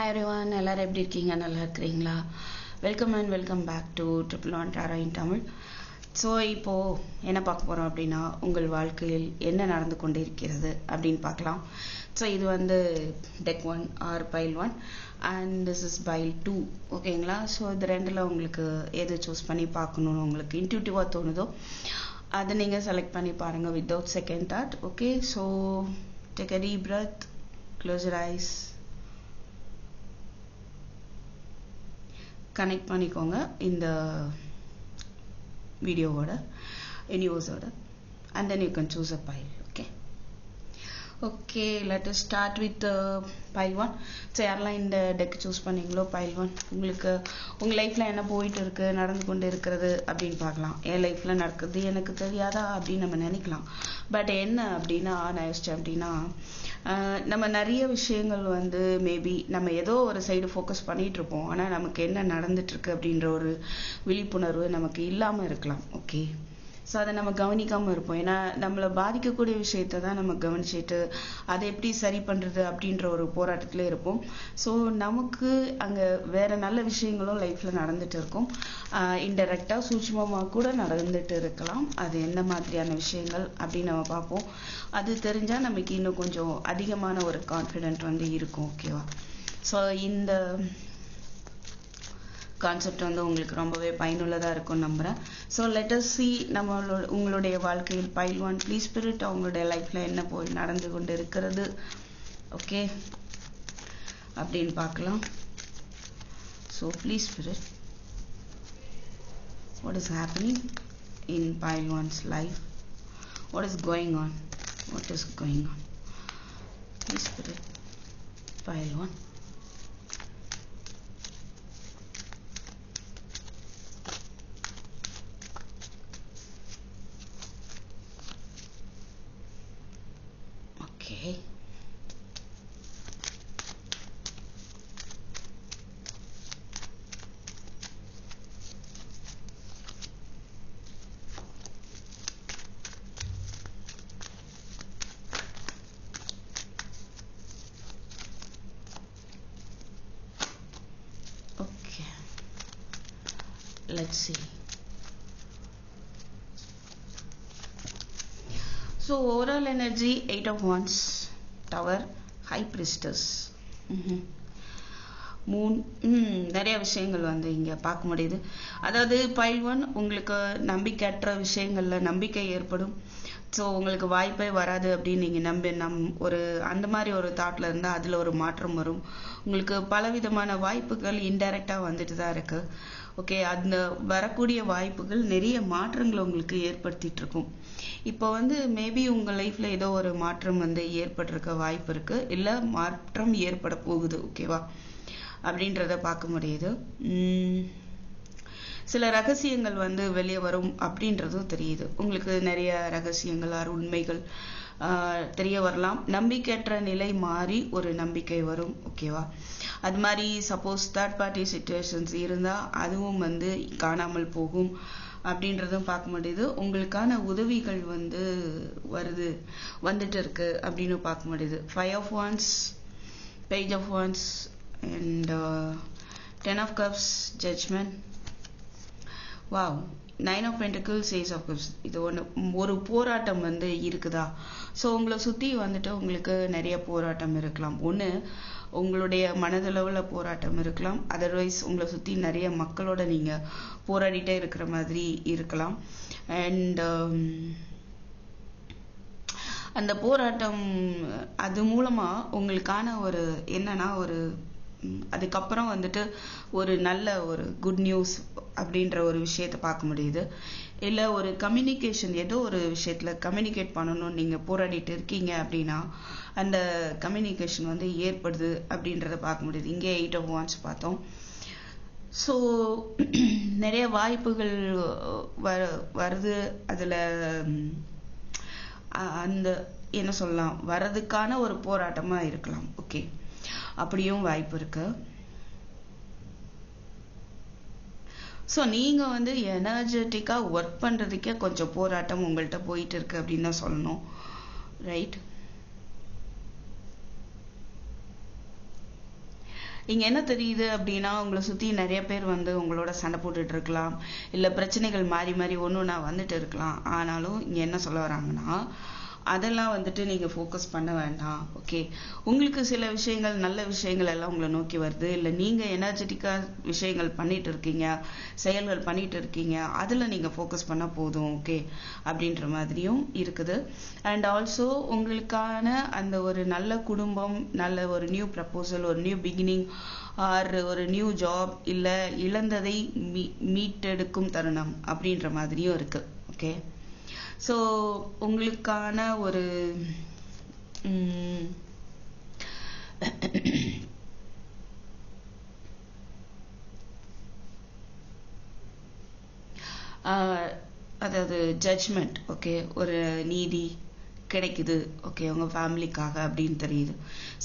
Hi everyone எல்லோரும் எப்படி இருக்கீங்க? நல்லா இருக்கிறீங்களா? Welcome and welcome back to triple one tarot in Tamil so இப்போது என்ன பார்க்க போகிறோம் அப்படின்னா உங்கள் வாழ்க்கையில் என்ன நடந்து கொண்டு இருக்கிறது அப்படின்னு பார்க்கலாம். ஸோ இது வந்து deck one or pile one and this is pile two ஓகேங்களா ஸோ இது ரெண்டில் உங்களுக்கு எது சூஸ் பண்ணி பார்க்கணுன்னு உங்களுக்கு இன்ட்யூட்டிவாக தோணுதோ அதை நீங்கள் செலக்ட் பண்ணி பாருங்கள் without second thought okay so take a re breath close your eyes connect பண்ணிக்கோங்க இந்த வீடியோவோட நியூஸோட and then you can choose a pile okay okay let start with pile one so யாரெல்லாம் இந்த டெக் சூஸ் பண்ணீங்களோ pile one உங்களுக்கு உங்கள் லைஃப்பில் என்ன போயிட்டு இருக்கு நடந்து கொண்டு இருக்கிறது அப்படின்னு பார்க்கலாம். என் லைஃப்பில் நடக்குது எனக்கு தெரியாதா அப்படின்னு நம்ம நினைக்கலாம். பட் என்ன அப்படின்னா நான் யோசிச்சேன் அப்படின்னா நம்ம நிறைய விஷயங்கள் வந்து மேபி நம்ம ஏதோ ஒரு சைடு ஃபோக்கஸ் பண்ணிட்டு இருப்போம் ஆனால் நமக்கு என்ன நடந்துட்டு இருக்கு அப்படின்ற ஒரு விழிப்புணர்வு நமக்கு இல்லாமல் இருக்கலாம். ஓகே ஸோ அதை நம்ம கவனிக்காமல் இருப்போம். ஏன்னா நம்மளை பாதிக்கக்கூடிய விஷயத்த தான் நம்ம கவனிச்சுட்டு அதை எப்படி சரி பண்ணுறது அப்படின்ற ஒரு போராட்டத்திலே இருப்போம். ஸோ நமக்கு அங்கே வேற நல்ல விஷயங்களும் லைஃப்பில் நடந்துட்டு இருக்கும். இன்டெரக்டாக சூட்சமமாக கூட நடந்துட்டு இருக்கலாம். அது என்ன மாதிரியான விஷயங்கள் அப்படின்னு நம்ம பார்ப்போம். அது தெரிஞ்சால் நமக்கு இன்னும் கொஞ்சம் அதிகமான ஒரு கான்ஃபிடென்ட் வந்து இருக்கும் ஓகேவா ஸோ இந்த கான்செப்ட் வந்து உங்களுக்கு ரொம்பவே பயனுள்ளதாக இருக்கும்னு நம்புகிறேன் ஸோ லெட்டர் சி நம்மளோட உங்களுடைய வாழ்க்கையில் பைல் ஒன் ப்ளீஸ் ஸ்பிரிட் அவங்களுடைய லைஃப்பில் என்ன போய் நடந்து கொண்டு இருக்கிறது. ஓகே அப்படின்னு பார்க்கலாம். So please spirit what is happening in pile one's life? What is going on? What is going on? Please spirit pile one okay okay let's see. So overall energy eight of wands tower high priestess. Mm-hmm. Moon hmm, நிறைய விஷயங்கள் வந்து இங்கே பார்க்க முடியுது. அதாவது file one உங்களுக்கு நம்பிக்கையற்ற விஷயங்களில் நம்பிக்கை ஏற்படும். ஸோ உங்களுக்கு வாய்ப்பே வராது அப்படின்னு நீங்கள் நம்பி நம் ஒரு அந்த மாதிரி ஒரு தாட்டில் இருந்தால் அதில் ஒரு மாற்றம் வரும். உங்களுக்கு பலவிதமான வாய்ப்புகள் இன்டைரக்டாக வந்துட்டு தான் இருக்குது ஓகே அந்த வரக்கூடிய வாய்ப்புகள் நிறைய மாற்றங்களை உங்களுக்கு ஏற்படுத்திட்டு இருக்கும். இப்போ வந்து மேபி உங்கள் லைஃப்பில் ஏதோ ஒரு மாற்றம் வந்து ஏற்பட்டிருக்க வாய்ப்பு இருக்கு. இல்லை மாற்றம் ஏற்பட போகுது ஓகேவா அப்படின்றத பார்க்க முடியுது. சில ரகசியங்கள் வந்து வெளியே வரும் அப்படின்றதும் தெரியுது. உங்களுக்கு நிறைய ரகசியங்கள் ஆர் உண்மைகள் தெரிய வரலாம். நம்பிக்கையற்ற நிலை மாறி ஒரு நம்பிக்கை வரும் ஓகேவா அது மாதிரி சப்போஸ் தேர்ட் பார்ட்டி சுச்சுவேஷன்ஸ் இருந்தால் அதுவும் வந்து காணாமல் போகும் அப்படின்றதும் பார்க்க முடியுது. உங்களுக்கான உதவிகள் வந்து வருது வந்துட்டு இருக்கு அப்படின்னு பார்க்க முடியுது. Five of wands page of wands and ten of cups judgement wow nine of pentacles ace of cups இது ஒன்று ஒரு போராட்டம் வந்து இருக்குதா? ஸோ உங்களை சுற்றி வந்துட்டு உங்களுக்கு நிறைய போராட்டம் இருக்கலாம். ஒன்று உங்களுடைய மனதளவில் போராட்டம் இருக்கலாம். அதர்வைஸ் உங்களை சுற்றி நிறைய மக்களோட நீங்கள் போராடிட்டே இருக்கிற மாதிரி இருக்கலாம். அண்ட் um, அந்த போராட்டம் அது மூலமாக உங்களுக்கான ஒரு என்னன்னா ஒரு அதுக்கப்புறம் வந்துட்டு ஒரு நல்ல ஒரு குட் நியூஸ் அப்படின்ற ஒரு விஷயத்த பார்க்க முடியுது. இல்லை ஒரு கம்யூனிகேஷன் ஏதோ ஒரு விஷயத்தில் கம்யூனிகேட் பண்ணணும்னு நீங்கள் போராடிட்டு இருக்கீங்க அப்படின்னா அந்த கம்யூனிகேஷன் வந்து ஏற்படுது அப்படின்றத பார்க்க முடியுது. இங்கே எயிட் ஆஃப் ஒன்ஸ் பார்த்தோம். ஸோ நிறைய வாய்ப்புகள் வ வருது. அதில் அந்த என்ன சொல்லலாம் வர்றதுக்கான ஒரு போராட்டமாக இருக்கலாம். ஓகே அப்படியும் வாய்ப்பு இருக்கு. ஸோ நீங்கள் வந்து எனர்ஜெட்டிக்காக ஒர்க் பண்ணுறதுக்கே கொஞ்சம் போராட்டம் உங்கள்கிட்ட போயிட்டு இருக்கு அப்படின்னு தான் சொல்லணும். ரைட் இங்க என்ன தெரியுது அப்படின்னா உங்களை சுற்றி நிறைய பேர் வந்து உங்களோட சண்டை போட்டுட்டு இருக்கலாம். இல்லை பிரச்சனைகள் மாறி மாறி ஒன்று நான் வந்துட்டு இருக்கலாம். ஆனாலும் இங்கே என்ன சொல்ல வராங்கன்னா அதெல்லாம் வந்துட்டு நீங்க ஃபோக்கஸ் பண்ண வேண்டாம் ஓகே உங்களுக்கு சில விஷயங்கள் நல்ல விஷயங்கள் எல்லாம் உங்களை நோக்கி வருது. இல்ல நீங்க எனர்ஜெட்டிக்கா விஷயங்கள் பண்ணிட்டு இருக்கீங்க செயல்கள் பண்ணிட்டு இருக்கீங்க அதுல நீங்க ஃபோக்கஸ் பண்ணால் போதும் ஓகே அப்படின்ற மாதிரியும் இருக்குது. அண்ட் ஆல்சோ உங்களுக்கான அந்த ஒரு நல்ல குடும்பம் நல்ல ஒரு நியூ ப்ரப்போசல் ஒரு நியூ பிகினிங் ஆர் ஒரு நியூ ஜாப் இல்ல இழந்ததை மீ மீட்டெடுக்கும் தருணம் அப்படின்ற மாதிரியும் இருக்கு ஓகே ஸோ உங்களுக்கான ஒரு உம், அதாவது ஜட்ஜ்மெண்ட் ஓகே ஒரு நீதி கிடைக்குது. ஓகே அவங்க ஃபேமிலிக்காக அப்படின்னு தெரியுது.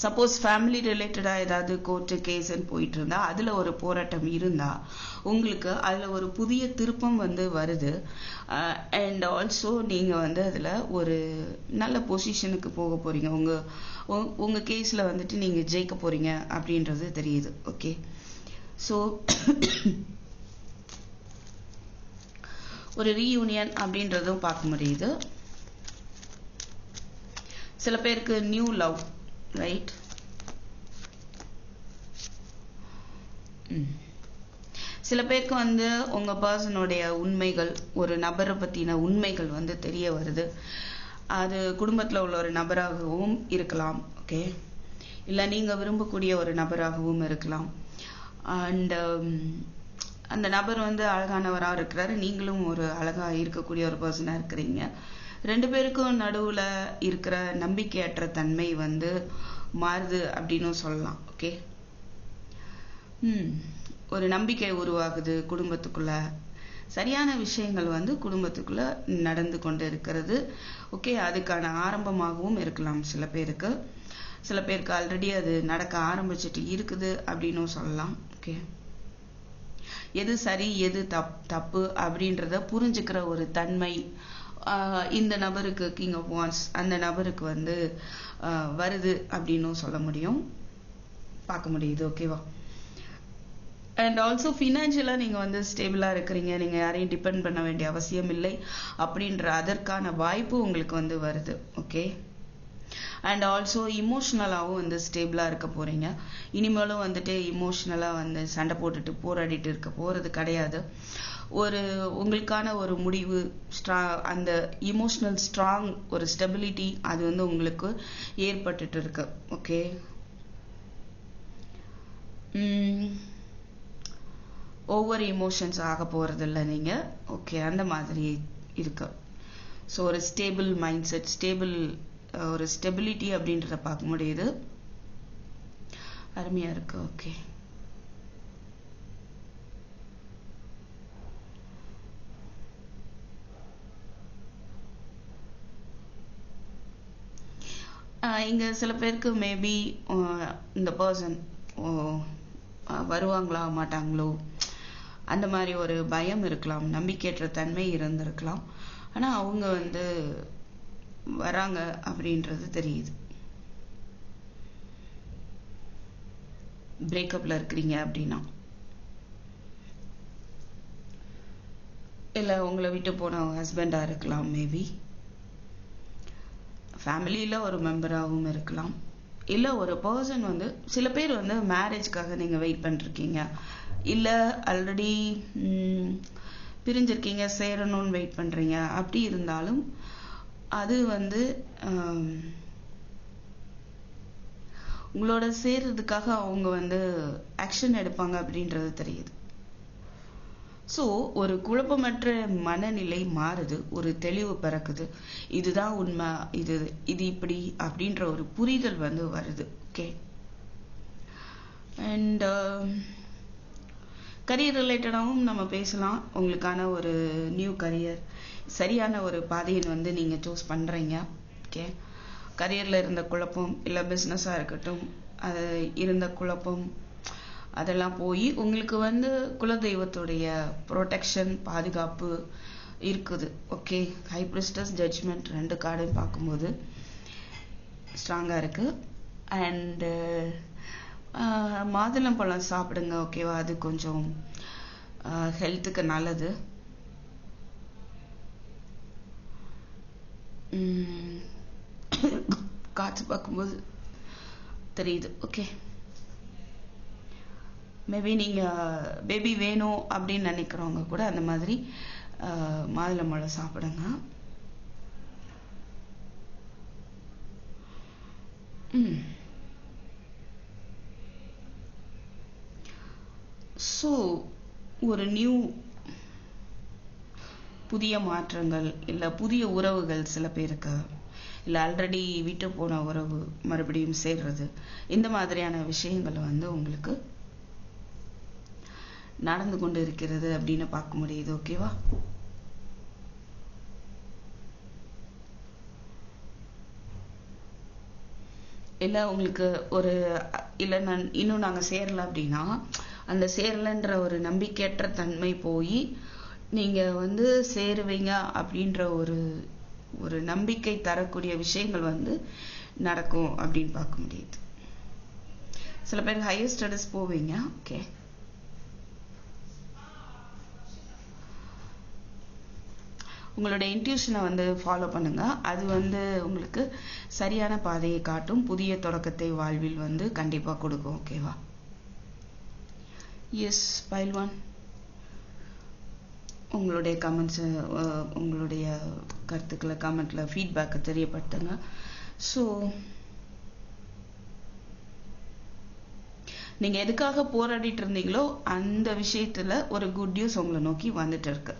சப்போஸ் ஃபேமிலி ரிலேட்டடாக ஏதாவது கோர்ட்டு கேஸ்ன்னு போயிட்டு இருந்தா அதில் ஒரு போராட்டம் இருந்தா உங்களுக்கு அதில் ஒரு புதிய திருப்பம் வந்து வருது. அண்ட் ஆல்சோ நீங்கள் வந்து அதில் ஒரு நல்ல பொசிஷனுக்கு போக போகிறீங்க உங்கள் உங்கள் கேஸில் வந்துட்டு நீங்கள் ஜெயிக்க போகிறீங்க அப்படின்றது தெரியுது. ஓகே ஸோ ஒரு ரீயூனியன் அப்படின்றதும் பார்க்க முடியுது. சில பேருக்கு நியூ லவ் ரைட் சில பேருக்கு வந்து உங்கள் பர்சனுடைய உண்மைகள் ஒரு நபரை பற்றின உண்மைகள் வந்து தெரிய வருது. அது குடும்பத்தில் உள்ள ஒரு நபராகவும் இருக்கலாம் ஓகே இல்லை நீங்கள் விரும்பக்கூடிய ஒரு நபராகவும் இருக்கலாம். அண்டு அந்த நபர் வந்து அழகானவராக இருக்கிறாரு. நீங்களும் ஒரு அழகாக இருக்கக்கூடிய ஒரு பர்சனாக இருக்கிறீங்க. ரெண்டு பேருக்கும் நடுவுல இருக்கிற நம்பிக்கையற்ற தன்மை வந்து மாறுது அப்படின்னும் சொல்லலாம் ஓகே ம் ஒரு நம்பிக்கை உருவாகுது குடும்பத்துக்குள்ள. சரியான விஷயங்கள் வந்து குடும்பத்துக்குள்ள நடந்து கொண்டு இருக்கிறது ஓகே அதுக்கான ஆரம்பமாகவும் இருக்கலாம் சில பேருக்கு. சில பேருக்கு ஆல்ரெடி அது நடக்க ஆரம்பிச்சிட்டு இருக்குது அப்படின்னும் சொல்லலாம் ஓகே எது சரி எது தப் தப்பு அப்படின்றத புரிஞ்சுக்கிற ஒரு தன்மை இந்த நபருக்கு கிங் ஆஃப் வான்ஸ் அந்த நபருக்கு வந்து வருது அப்படின்னும் சொல்ல முடியும். பார்க்க முடியுது ஓகேவா அண்ட் ஆல்சோ ஃபினான்ஷியலாக நீங்கள் வந்து ஸ்டேபிளாக இருக்கிறீங்க. நீங்கள் யாரையும் டிபெண்ட் பண்ண வேண்டிய அவசியம் இல்லை அப்படின்ற அதற்கான வாய்ப்பு உங்களுக்கு வந்து வருது ஓகே அண்ட் ஆல்சோ இமோஷ்னலாகவும் வந்து ஸ்டேபிளாக இருக்க போகிறீங்க இனிமேலும் வந்துட்டு இமோஷ்னலாக வந்து சண்டை போட்டுட்டு போராடிட்டு இருக்க போகிறது கிடையாது. ஒரு உங்களுக்கான ஒரு முடிவு ஸ்ட்ரா அந்த இமோஷனல் ஸ்ட்ராங் ஒரு ஸ்டெபிலிட்டி அது வந்து உங்களுக்கு ஏற்பட்டுட்டு இருக்கு ஓகே ஓவர் இமோஷன்ஸ் ஆக போகிறதில்ல நீங்கள் ஓகே அந்த மாதிரி இருக்கு. ஸோ ஒரு ஸ்டேபிள் மைண்ட் செட் ஸ்டேபிள் ஒரு ஸ்டெபிலிட்டி அப்படின்றத பார்க்க முடியுது. அருமையாக இருக்கு. ஓகே இங்கே சில பேருக்கு மேபி இந்த பர்சன் வருவாங்களா மாட்டாங்களோ அந்த மாதிரி ஒரு பயம் இருக்கலாம் நம்பிக்கையற்ற தன்மை இருந்திருக்கலாம். ஆனால் அவங்க வந்து வராங்க அப்படின்றது தெரியுது. பிரேக்கப்பில் இருக்கிறீங்க அப்படின்னா. இல்லை உங்களை விட்டு போன ஹஸ்பண்டாக இருக்கலாம் மேபி ஃபேமிலியில் ஒரு மெம்பராகவும் இருக்கலாம். இல்லை ஒரு பர்சன் வந்து சில பேர் வந்து மேரேஜ்க்காக நீங்கள் வெயிட் பண்ணிருக்கீங்க. இல்லை ஆல்ரெடி பிரிஞ்சிருக்கீங்க சேரணும்னு வெயிட் பண்ணுறீங்க அப்படி இருந்தாலும் அது வந்து உங்களோட சேர்றதுக்காக அவங்க வந்து ஆக்ஷன் எடுப்பாங்க அப்படின்றது தெரியுது. ஸோ ஒரு குழப்பமற்ற மனநிலை மாறுது ஒரு தெளிவு பிறக்குது. இதுதான் உண்மை இது இது இப்படி அப்படின்ற ஒரு புரிதல் வந்து வருது ஓகே அண்ட் கரியர் ரிலேட்டடாகவும் நம்ம பேசலாம். உங்களுக்கான ஒரு நியூ கரியர் சரியான ஒரு பாதையை வந்து நீங்கள் சூஸ் பண்ணுறீங்க ஓகே கரியரில் இருந்த குழப்பம் இல்லை பிஸ்னஸாக இருக்கட்டும் அது இருந்த குழப்பம் அதெல்லாம் போய் உங்களுக்கு வந்து குலதெய்வத்துடைய ப்ரொடெக்ஷன் பாதுகாப்பு இருக்குது. ஓகே ஹை பிரிஸ்டஸ் ஜட்ஜ்மெண்ட் ரெண்டு கார்டையும் பார்க்கும்போது ஸ்ட்ராங்காக இருக்கு. அண்டு uh, மாதுளம்பழம் சாப்பிடுங்க ஓகேவா அது கொஞ்சம் ஹெல்த்துக்கு நல்லது. காற்று பார்க்கும்போது தெரியுது. ஓகே மேபி நீங்கள் பேபி வேணும் அப்படின்னு நினைக்கிறவங்க கூட அந்த மாதிரி ஆஹ், மாதுளம்பழம் சாப்பிடுங்க. ஸோ ஒரு நியூ புதிய மாற்றங்கள் இல்லை புதிய உறவுகள் சில பேருக்கு இல்லை ஆல்ரெடி விட்டு போன உறவு மறுபடியும் சேர்றது இந்த மாதிரியான விஷயங்கள் வந்து உங்களுக்கு நடந்து கொண்டு இருக்கிறது அப்படின்னு பார்க்க முடியுது ஓகேவா இல்லை உங்களுக்கு ஒரு இல்லை நான் இன்னும் நாங்கள் சேரல அப்படின்னா அந்த சேரலைன்ற ஒரு நம்பிக்கையற்ற தன்மை போய் நீங்கள் வந்து சேருவீங்க அப்படின்ற ஒரு ஒரு நம்பிக்கை தரக்கூடிய விஷயங்கள் வந்து நடக்கும் அப்படின்னு பார்க்க முடியுது. சில பேர் ஹையர் ஸ்டடீஸ் போவீங்க ஓகே உங்களோட இன்ட்யூஷனை வந்து ஃபாலோ பண்ணுங்க. அது வந்து உங்களுக்கு சரியான பாதையை காட்டும். புதிய தொடக்கத்தை வாழ்வில் வந்து கண்டிப்பாக கொடுக்கும். ஓகேவா எஸ் பைல்வான் உங்களுடைய கமெண்ட்ஸ் உங்களுடைய கருத்துக்களை கமெண்ட்ல ஃபீட்பேக்கை தெரியப்படுத்துங்க. ஸோ நீங்க எதுக்காக போராடிட்டு இருந்தீங்களோ அந்த விஷயத்துல ஒரு குட் நியூஸ் உங்களை நோக்கி வந்துட்டு இருக்கு.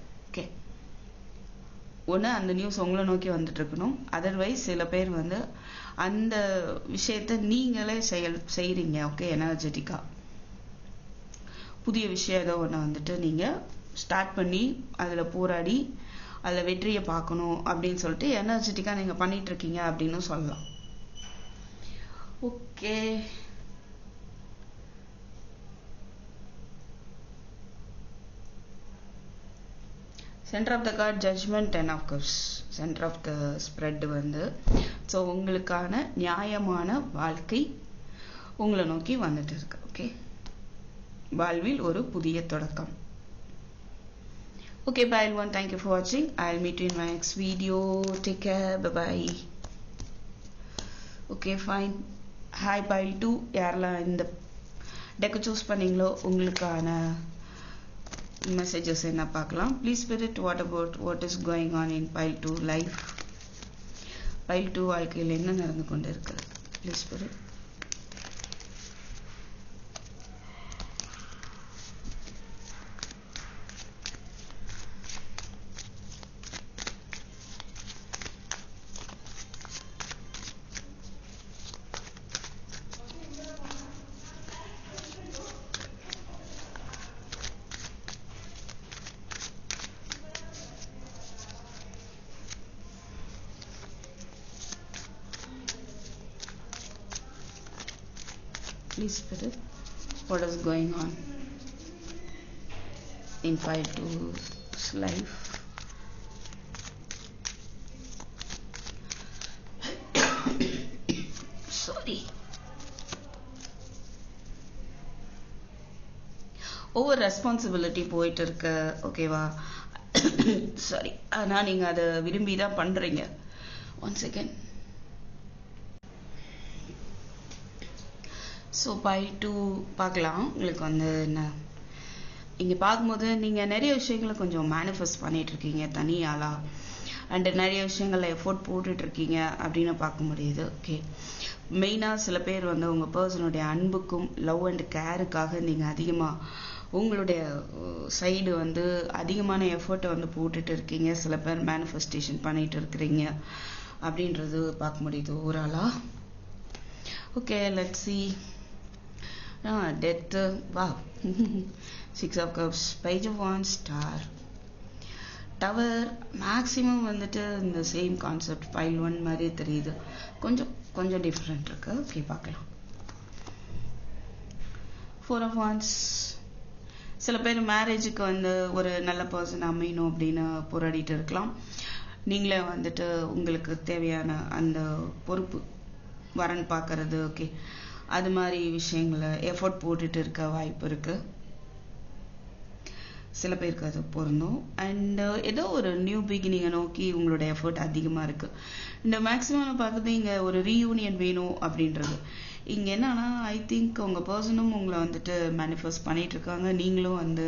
ஒன்று அந்த நியூஸ் உங்களை நோக்கி வந்துட்டு இருக்கணும் அதர்வைஸ் சில பேர் வந்து அந்த விஷயத்த நீங்களே செயல் செய்கிறீங்க ஓகே எனர்ஜெட்டிக்கா புதிய விஷயம் ஏதோ ஒன்று வந்துட்டு நீங்க ஸ்டார்ட் பண்ணி அதில் போராடி அதில் வெற்றியை பார்க்கணும் அப்படின்னு சொல்லிட்டு எனர்ஜெட்டிக்காக நீங்கள் பண்ணிட்டு இருக்கீங்க அப்படின்னு சொல்லலாம். Okay centre of the card judgement and of course centre of the spread வந்து ஸோ உங்களுக்கான நியாயமான வாழ்க்கை உங்களை நோக்கி வந்துட்டு இருக்கு ஓகே வாழ்வில் ஒரு புதிய தொடக்கம் Okay, bye everyone. Thank you for watching. I'll meet you in my next video. Take care. Bye bye. Okay, fine. Hi, pile 2. யாரெல்லாம் இந்த டெக்கு சூஸ் பண்ணீங்களோ உங்களுக்கான மெசேஜஸ் என்ன பார்க்கலாம் please spirit what about what is going on in pile two life pile two வாழ்க்கையில் என்ன நடந்து கொண்டு இருக்கு please spirit please spirit what is going on? In file two's life sorry. ஒவ்வொரு ரெஸ்பான்சிபிலிட்டி போயிட்டு இருக்கு ஓகேவா சாரி ஆனா நீங்க அதை விரும்பி தான் பண்றீங்க. One second so pile two பார்க்கலாம். உங்களுக்கு வந்து என்ன? இங்கே பார்க்கும்போது நீங்கள் நிறைய விஷயங்களை கொஞ்சம் மேனிஃபெஸ்ட் பண்ணிகிட்ருக்கீங்க இருக்கீங்க தனியாளா? அண்டு நிறைய விஷயங்களில் எஃபோர்ட் போட்டுட்ருக்கீங்க அப்படின்னு பார்க்க முடியுது. ஓகே மெயினாக சில பேர் வந்து உங்கள் பர்சனுடைய அன்புக்கும் லவ் அண்ட் கேருக்காக நீங்கள் அதிகமாக உங்களுடைய சைடு வந்து அதிகமான எஃபர்ட்டை வந்து போட்டுட்டு இருக்கீங்க சில பேர் மேனிஃபெஸ்டேஷன் பண்ணிட்டு இருக்கிறீங்க அப்படின்றது பார்க்க முடியுது ஓவராலா ஓகே லெட் சி டெத் வா six of cups page of one star tower maximum வந்துட்டு இந்த சேம் கான்செப்ட் ஃபைல் ஒன் மாதிரி தெரியுது. கொஞ்சம் கொஞ்சம் டிஃப்ரெண்ட் இருக்கு. ஓகே பார்க்கலாம். ஃபோர் ஆஃப் ஒன்ஸ் சில பேர் மேரேஜுக்கு வந்து ஒரு நல்ல பர்சன் அமையணும் அப்படின்னு போராடிட்டு இருக்கலாம். நீங்களே வந்துட்டு உங்களுக்கு தேவையான அந்த பொறுப்பு வரன் பார்க்கறது ஓகே அது மாதிரி விஷயங்களை எஃபோர்ட் போட்டுட்டு இருக்க வாய்ப்பு இருக்கு. சில பேருக்கு அது பொருந்தும். அண்ட் uh, ஏதோ ஒரு நியூ பிகினிங்கை நோக்கி உங்களோட எஃபர்ட் அதிகமாக இருக்கு. இந்த மேக்ஸிமம் பார்க்குறது இங்கே ஒரு ரீயூனியன் வேணும் அப்படின்றது. இங்கே என்னன்னா ஐ திங்க் உங்கள் பர்சனும் உங்களை வந்துட்டு மேனிஃபெஸ்ட் பண்ணிட்டு இருக்காங்க. நீங்களும் வந்து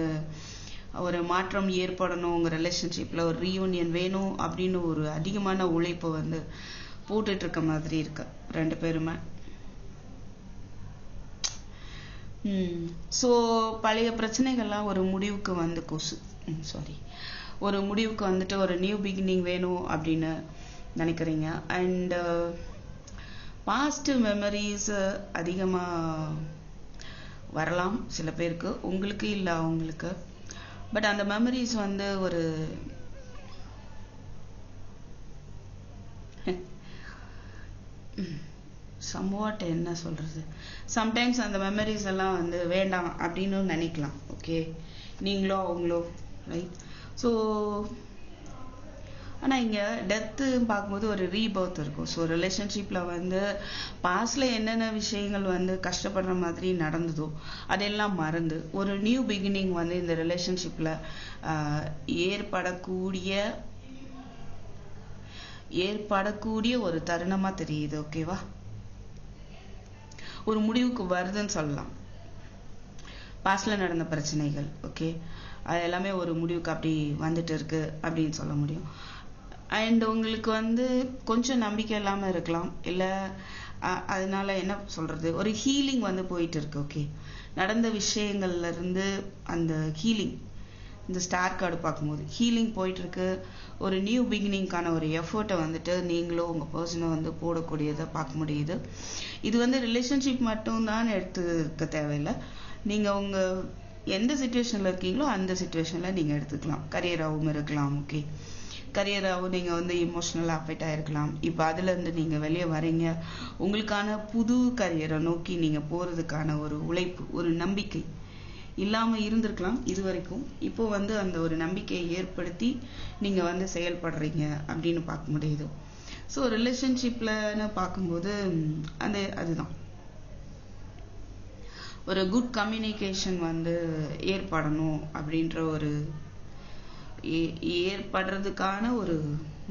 ஒரு மாற்றம் ஏற்படணும் உங்கள் ரிலேஷன்ஷிப்பில் ஒரு ரீயூனியன் வேணும் அப்படின்னு ஒரு அதிகமான உழைப்பை வந்து போட்டுட்டு இருக்க மாதிரி இருக்கு. ரெண்டு பேருமே. ஸோ பழைய பிரச்சனைகள்லாம் ஒரு முடிவுக்கு வந்து கொசு. சாரி ஒரு முடிவுக்கு வந்துட்டு ஒரு நியூ பிகினிங் வேணும் அப்படின்னு நினைக்கிறீங்க. அண்ட் பாஸ்ட் மெமரிஸ் அதிகமாக வரலாம் சில பேருக்கு. உங்களுக்கு இல்லை அவங்களுக்கு. பட் அந்த மெமரிஸ் வந்து ஒரு சம்வாட் என்ன சொல்றது? சம்டைம்ஸ் அந்த மெமரிஸ் எல்லாம் வந்து வேண்டாம் அப்படின்னு நினைக்கலாம் ஓகே நீங்களோ அவங்களோ ரைட் ஸோ ஆனால் இங்கே டெத்து பார்க்கும்போது ஒரு ரீபர்த் இருக்கும். ஸோ ரிலேஷன்ஷிப்பில் வந்து பாஸ்டில் என்னென்ன விஷயங்கள் வந்து கஷ்டப்படுற மாதிரி நடந்ததோ அதெல்லாம் மறந்து ஒரு நியூ பிகினிங் வந்து இந்த ரிலேஷன்ஷிப்பில் ஏற்படக்கூடிய ஏற்படக்கூடிய ஒரு தருணமாக தெரியுது ஓகேவா ஒரு முடிவுக்கு வருதுன்னு சொல்லலாம். பாஸ்ட்ல நடந்த பிரச்சனைகள் ஓகே அது எல்லாமே ஒரு முடிவுக்கு அப்படி வந்துட்டு இருக்கு அப்படின்னு சொல்ல முடியும். அண்ட் உங்களுக்கு வந்து கொஞ்சம் நம்பிக்கை இல்லாம இருக்கலாம். இல்ல அதனால என்ன சொல்றது? ஒரு ஹீலிங் வந்து போயிட்டு இருக்கு ஓகே நடந்த விஷயங்கள்ல இருந்து அந்த ஹீலிங் இந்த ஸ்டார் கார்டு பார்க்கும்போது ஹீலிங் போயிட்டுருக்கு. ஒரு நியூ பிகினிங்கான ஒரு எஃபர்ட்டை வந்துட்டு நீங்களும் உங்கள் பர்சனை வந்து போடக்கூடியதை பார்க்க முடியுது. இது வந்து ரிலேஷன்ஷிப் மட்டும் தான் எடுத்துக்க தேவையில்லை. நீங்கள் உங்கள் எந்த சுச்சுவேஷனில் இருக்கீங்களோ அந்த சுச்சுவேஷனில் நீங்கள் எடுத்துக்கலாம். கரியராகவும் இருக்கலாம் ஓகே கரியராகவும் நீங்கள் வந்து இமோஷனல் அஃபெக்ட் ஆகிருக்கலாம் இப்போ அதுலேருந்து நீங்கள் வெளியே வரீங்க. உங்களுக்கான புது கரியரை நோக்கி நீங்கள் போகிறதுக்கான ஒரு உழைப்பு ஒரு நம்பிக்கை இல்லாம இருந்திருக்கலாம் இது வரைக்கும் இப்போ வந்து அந்த ஒரு நம்பிக்கையை ஏற்படுத்தி நீங்க வந்து செயல்படுறீங்க அப்படின்னு பார்க்க முடியுது. ஸோ ரிலேஷன்ஷிப்லன்னு பார்க்கும்போது அந்த அதுதான். ஒரு குட் கம்யூனிகேஷன் வந்து ஏற்படணும் அப்படின்ற ஒரு ஏற்படுறதுக்கான ஒரு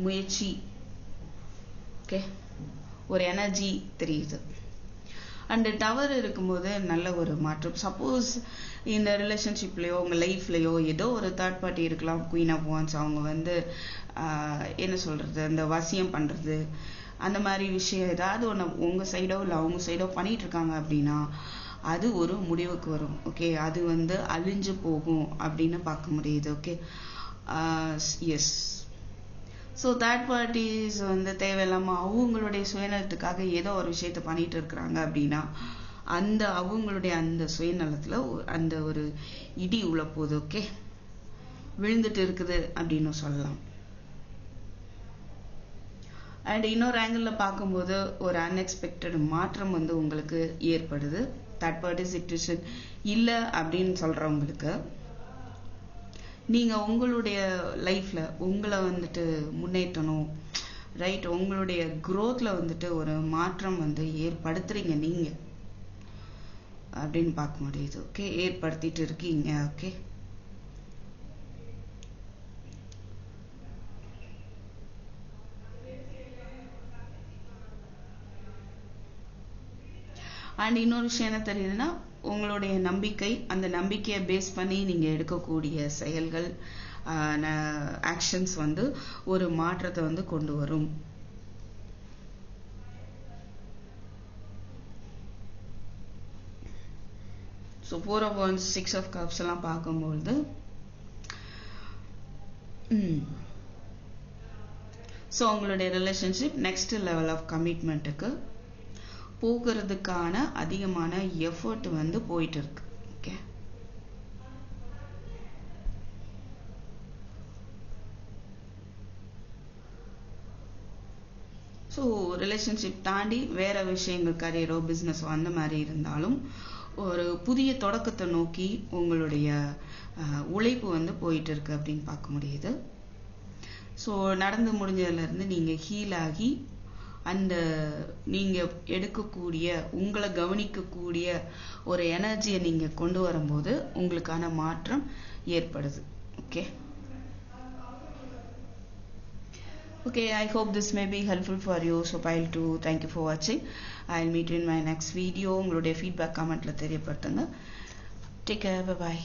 முயற்சி. ஓகே ஒரு எனர்ஜி தெரியுது. அண்டு டவர் இருக்கும்போது நல்ல ஒரு மாற்றம் சப்போஸ் இந்த ரிலேஷன்ஷிப்லேயோ உங்கள் லைஃப்லேயோ ஏதோ ஒரு தேர்ட் பார்ட்டி இருக்கலாம் குயின் ஆஃப் வான்ஸ் அவங்க வந்து என்ன சொல்கிறது அந்த வசியம் பண்ணுறது அந்த மாதிரி விஷயம் ஏதாவது ஒன்று உங்கள் சைடோ இல்லை அவங்க சைடோ பண்ணிகிட்டு இருக்காங்க அப்படின்னா அது ஒரு முடிவுக்கு வரும் ஓகே அது வந்து அழிஞ்சு போகும் அப்படின்னு பார்க்க முடியுது okay yes so third parties வந்து தேவையில்லாமல் அவங்களுடைய சுயநலத்துக்காக ஏதோ ஒரு விஷயத்த பண்ணிகிட்டு இருக்கிறாங்க அப்படின்னா அந்த அவங்களுடைய அந்த சுயநலத்தில் அந்த ஒரு இடி உள்ள போகுது ஓகே? விழுந்துட்டு இருக்குது அப்படின்னு சொல்லலாம். அண்ட் இன்னொரு ஆங்கிளில் பார்க்கும்போது ஒரு அன்எக்ஸ்பெக்டட் மாற்றம் வந்து உங்களுக்கு ஏற்படுது. தேர்ட் பார்ட்டி சிச்சுவேஷன் இல்லை அப்படின்னு சொல்றவங்களுக்கு நீங்க உங்களுடைய லைஃப்ல உங்களை வந்துட்டு முன்னேற்றணும். ரைட் உங்களுடைய குரோத்ல வந்துட்டு ஒரு மாற்றம் வந்து ஏற்படுத்துறீங்க நீங்க. அப்படின்னு பார்க்க முடியுது. ஓகே ஏற்படுத்திட்டு இருக்கீங்க. ஓகே அண்ட் இன்னொரு விஷயம் என்ன தெரியுதுன்னா உங்களுடைய நம்பிக்கை அந்த நம்பிக்கையை பேஸ் பண்ணி நீங்க எடுக்கக்கூடிய செயல்கள் ஆக்ஷன்ஸ் வந்து ஒரு மாற்றத்தை வந்து கொண்டு வரும். So four of wands six of cups எல்லாம் பார்க்கும்பொழுது ஸோ உங்களுடைய ரிலேஷன்ஷிப் நெக்ஸ்ட் லெவல் ஆஃப் கமிட்மெண்ட்டுக்கு போகிறதுக்கான அதிகமான எஃபர்ட் வந்து போயிட்டு இருக்கு ஓகே ஸோ ரிலேஷன்ஷிப் தாண்டி வேற விஷயங்கள் கரியரோ பிஸ்னஸோ அந்த மாதிரி இருந்தாலும் ஒரு புதிய தொடக்கத்தை நோக்கி உங்களுடைய உழைப்பு வந்து போயிட்டு இருக்கு அப்படின்னு பார்க்க முடியுது. ஸோ நடந்து முடிஞ்சதுல இருந்து ஹீல் ஆகி அந்த நீங்கள் எடுக்கக்கூடிய உங்களை கவனிக்கக்கூடிய ஒரு எனர்ஜியை நீங்கள் கொண்டு வரும்போது உங்களுக்கான மாற்றம் ஏற்படுது. Okay okay i hope this may be helpful for you. So pile 2 thank you for watching. I'll meet you in my next video உங்களுடைய feedback commentல தெரியப்படுத்துங்க take care bye bye